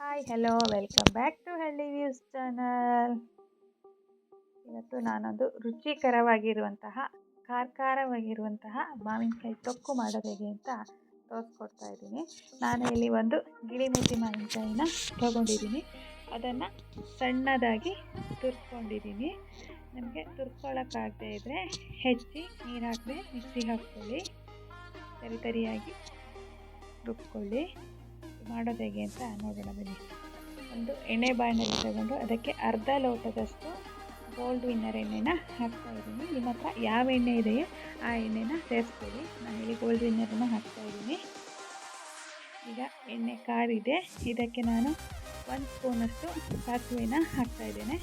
Hi hello welcome back to Halli views channel ಇವತ್ತು ನಾನೊಂದು ರುಚಿಕರವಾಗಿರುವಂತಹ ಖಾರ ಖಾರವಾಗಿರುವಂತಹ ಮಾವಿನಕಾಯಿ ತೊಕ್ಕು ಮಾಡೋದು ಅಂತ ತೋರಿಸ್ಕೊಡ್ತಾ ಇದ್ದೀನಿ. ನಾನು ಇಲ್ಲಿ ಒಂದು ಗಿಳಿಮಿತಿ ಮಾವಿನಕಾಯಿನ ತೊಗೊಂಡಿದ್ದೀನಿ. ಅದನ್ನು ಸಣ್ಣದಾಗಿ ತುರ್ಕೊಂಡಿದ್ದೀನಿ ನಿಮಗೆ ತುರ್ಕೊಳ್ಳೋಕ್ಕಾಗದೇ ಇದ್ದರೆ ಹೆಚ್ಚಿ ನೀರು ಹಾಕದೆ ಮಿಕ್ಸಿಗೆ ಹಾಕ್ಕೊಳ್ಳಿ. ತರಿ ತರಿಯಾಗಿ ರುಬ್ಕೊಳ್ಳಿ. ಮಾಡೋದು ಹೇಗೆ ಅಂತ ನೋಡೋಣ ಬನ್ನಿ. ಒಂದು ಎಣ್ಣೆ ಬಾಣಲೆ ತಗೊಂಡು ಅದಕ್ಕೆ ಅರ್ಧ ಲೋಟದಷ್ಟು ಗೋಲ್ಡ್ ವಿನ್ನರ್ ಎಣ್ಣೆನ ಹಾಕ್ತಾ ಇದ್ದೀನಿ. ನಿಮ್ಮ ಹತ್ರ ಯಾವ ಎಣ್ಣೆ ಇದೆಯೋ ಆ ಎಣ್ಣೆನ ಸೇರಿಸ್ಕೊಳ್ಳಿ. ಇಲ್ಲಿ ಗೋಲ್ಡ್ ವಿನ್ನರನ್ನು ಹಾಕ್ತಾ ಇದ್ದೀನಿ. ಈಗ ಎಣ್ಣೆ ಕಾಡಿದೆ ಇದಕ್ಕೆ ನಾನು ಒಂದು ಸ್ಪೂನಷ್ಟು ಸಾಸಿವೆನ ಹಾಕ್ತಾ ಇದ್ದೇನೆ.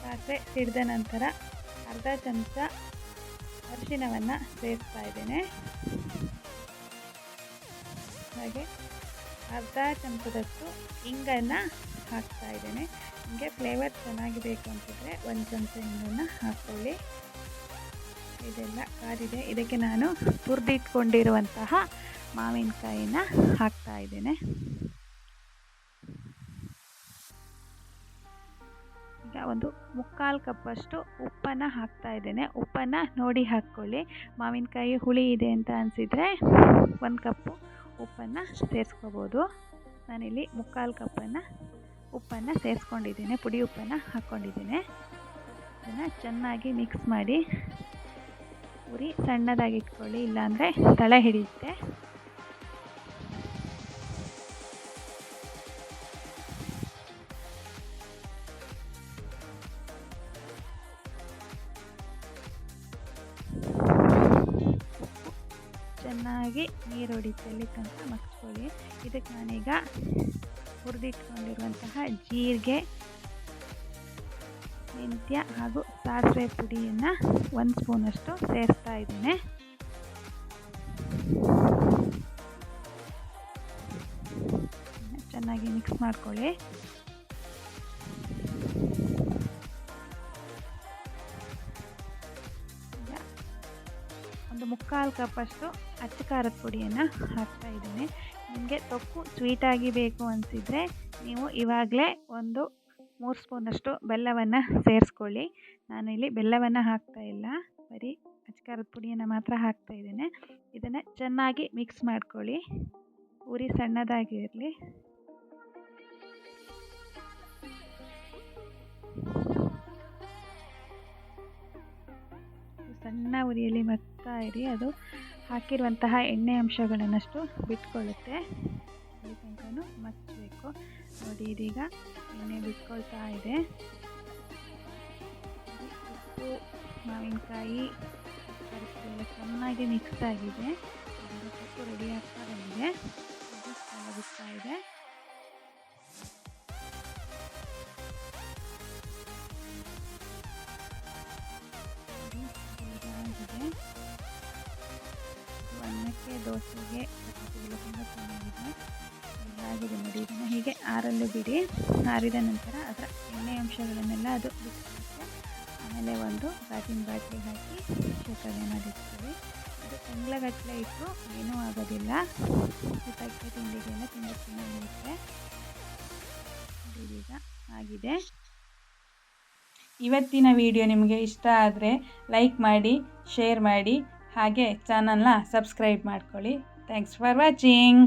ಸಾಸಿವೆ ಸಿಡಿದ ನಂತರ ಅರ್ಧ ಚಮಚ ಅರಿಶಿನವನ್ನು ಸೇರಿಸ್ತಾ ಇದ್ದೇನೆ. ಹಾಗೆ ಅರ್ಧ ಚಮಚದಷ್ಟು ಹಿಂಗನ್ನು ಹಾಕ್ತಾ ಇದ್ದೇನೆ. ನಿಮಗೆ ಫ್ಲೇವರ್ ಚೆನ್ನಾಗಿಬೇಕು ಅಂತಿದ್ರೆ ಒಂದು ಚಮಚ ಹಿಂಗನ್ನು ಹಾಕ್ಕೊಳ್ಳಿ ಇದೆಲ್ಲ ಕಾದಿದೆ. ಇದಕ್ಕೆ ನಾನು ತುರಿದಿಟ್ಕೊಂಡಿರುವಂತಹ ಮಾವಿನಕಾಯಿನ ಹಾಕ್ತಾ ಇದ್ದೇನೆ. ಈಗ ಒಂದು ಮುಕ್ಕಾಲು ಕಪ್ಪಷ್ಟು ಉಪ್ಪನ್ನು ಹಾಕ್ತಾ ಇದ್ದೇನೆ. ಉಪ್ಪನ್ನು ನೋಡಿ ಹಾಕ್ಕೊಳ್ಳಿ. ಮಾವಿನಕಾಯಿ ಹುಳಿ ಇದೆ ಅಂತ ಅನಿಸಿದರೆ ಒಂದು ಕಪ್ಪು. ಉಪ್ಪನ್ನು ಸೇರಿಸ್ಕೋಬೋದು. ನಾನಿಲ್ಲಿ ಮುಕ್ಕಾಲು ಕಪ್ಪನ್ನು ಉಪ್ಪನ್ನು ಸೇರಿಸ್ಕೊಂಡಿದ್ದೀನಿ, ಪುಡಿ ಉಪ್ಪನ್ನು ಹಾಕ್ಕೊಂಡಿದ್ದೀನಿ. ಇದನ್ನು ಚೆನ್ನಾಗಿ ಮಿಕ್ಸ್ ಮಾಡಿ, ಉರಿ ಸಣ್ಣದಾಗಿ ಇಟ್ಕೊಳ್ಳಿ, ಇಲ್ಲಾಂದರೆ ತಳೆ ಹಿಡಿಯುತ್ತೆ. ಚೆನ್ನಾಗಿ ನೀರು ಹೊಡಿತಲ್ಲಿ ತನಕ ಮಗ್ಸ್ಕೊಳ್ಳಿ. ಇದಕ್ಕೆ ನಾನೀಗ ಹುರಿದಿಟ್ಕೊಂಡಿರುವಂತಹ ಜೀರಿಗೆ, ಮೆಂತ್ಯ ಹಾಗೂ ಸಾಸಿವೆ ಪುಡಿಯನ್ನು ಒಂದು ಸ್ಪೂನಷ್ಟು ಸೇರಿಸ್ತಾ ಇದ್ದೇನೆ. ಚೆನ್ನಾಗಿ ಮಿಕ್ಸ್ ಮಾಡ್ಕೊಳ್ಳಿ. ಒಂದು ಮುಕ್ಕಾಲು ಕಪ್ಪಷ್ಟು ಅಚ್ಚ ಖಾರದ ಪುಡಿಯನ್ನು ಹಾಕ್ತಾ ಇದ್ದೀನಿ. ನಿಮಗೆ ತೊಕ್ಕು ಸ್ವೀಟಾಗಿ ಬೇಕು ಅನಿಸಿದರೆ ನೀವು ಇವಾಗಲೇ ಒಂದು ಮೂರು ಸ್ಪೂನಷ್ಟು ಬೆಲ್ಲವನ್ನು ಸೇರಿಸ್ಕೊಳ್ಳಿ. ನಾನು ಇಲ್ಲಿ ಬೆಲ್ಲವನ್ನು ಹಾಕ್ತಾ ಇಲ್ಲ. ಬರೀ ಖಾರದ ಪುಡಿಯನ್ನು ಮಾತ್ರ ಹಾಕ್ತಾ ಇದ್ದೇನೆ. ಇದನ್ನು ಚೆನ್ನಾಗಿ ಮಿಕ್ಸ್ ಮಾಡ್ಕೊಳ್ಳಿ. ಉರಿ ಸಣ್ಣದಾಗಿರಲಿ. ಸಣ್ಣ ಉರಿಯಲ್ಲಿ ಮತ್ತಾ ಇರಿ. ಅದು ಹಾಕಿರುವಂತಹ ಎಣ್ಣೆ ಅಂಶಗಳನ್ನಷ್ಟು ಬಿಟ್ಕೊಳ್ಳುತ್ತೆ. ಅಲ್ಲಿ ತನಕ ಮಚ್ಚಬೇಕು. ನೋಡಿ, ಇದೀಗ ಎಣ್ಣೆ ಬಿಟ್ಕೊಳ್ತಾ ಇದೆ. ಉಪ್ಪು, ಮಾವಿನಕಾಯಿ ಚೆನ್ನಾಗಿ ಮಿಕ್ಸ್ ಆಗಿದೆ. ರೆಡಿ ಆಗ್ತಾ ಬಂದಿದೆ. ಬಿಡ್ತಾ ಇದೆ. ಅನ್ನಕ್ಕೆ ದೋಸೆಗೆ ಚಪಾತಿಗಳು ತುಂಬ ಚೆನ್ನಾಗಿದೆ ಆಗಿದೆ ನೋಡಿ. ಇದನ್ನು ಹೀಗೆ ಆರಲ್ಲೂ ಬಿಡಿ. ಆರಿದ ನಂತರ ಅದರ ಎಣ್ಣೆ ಅಂಶಗಳನ್ನೆಲ್ಲ ಅದು ಬಿಟ್ಟಿರುತ್ತೆ ಆಮೇಲೆ ಒಂದು ಗಾಜಿನ ಬಾಟ್ಲಿ ಹಾಕಿ ಶೇಖರಣೆ ಮಾಡಿರ್ತೀವಿ. ಅದು ತಿಂಗಳಗಟ್ಟಲೆ ಇಟ್ಟು ಏನೂ ಆಗೋದಿಲ್ಲ. ಊಟಕ್ಕೆ ತಿಂಡಿಗೆಲ್ಲ ತುಂಬ ಚೆನ್ನಾಗಿರುತ್ತೆ. ಇದೀಗ ಆಗಿದೆ. ಇವತ್ತಿನ ವಿಡಿಯೋ ನಿಮಗೆ ಇಷ್ಟ ಆದರೆ ಲೈಕ್ ಮಾಡಿ, ಶೇರ್ ಮಾಡಿ ಹಾಗೆ ಚಾನಲ್ನ ಸಬ್ಸ್ಕ್ರೈಬ್ ಮಾಡ್ಕೊಳ್ಳಿ. Thanks for watching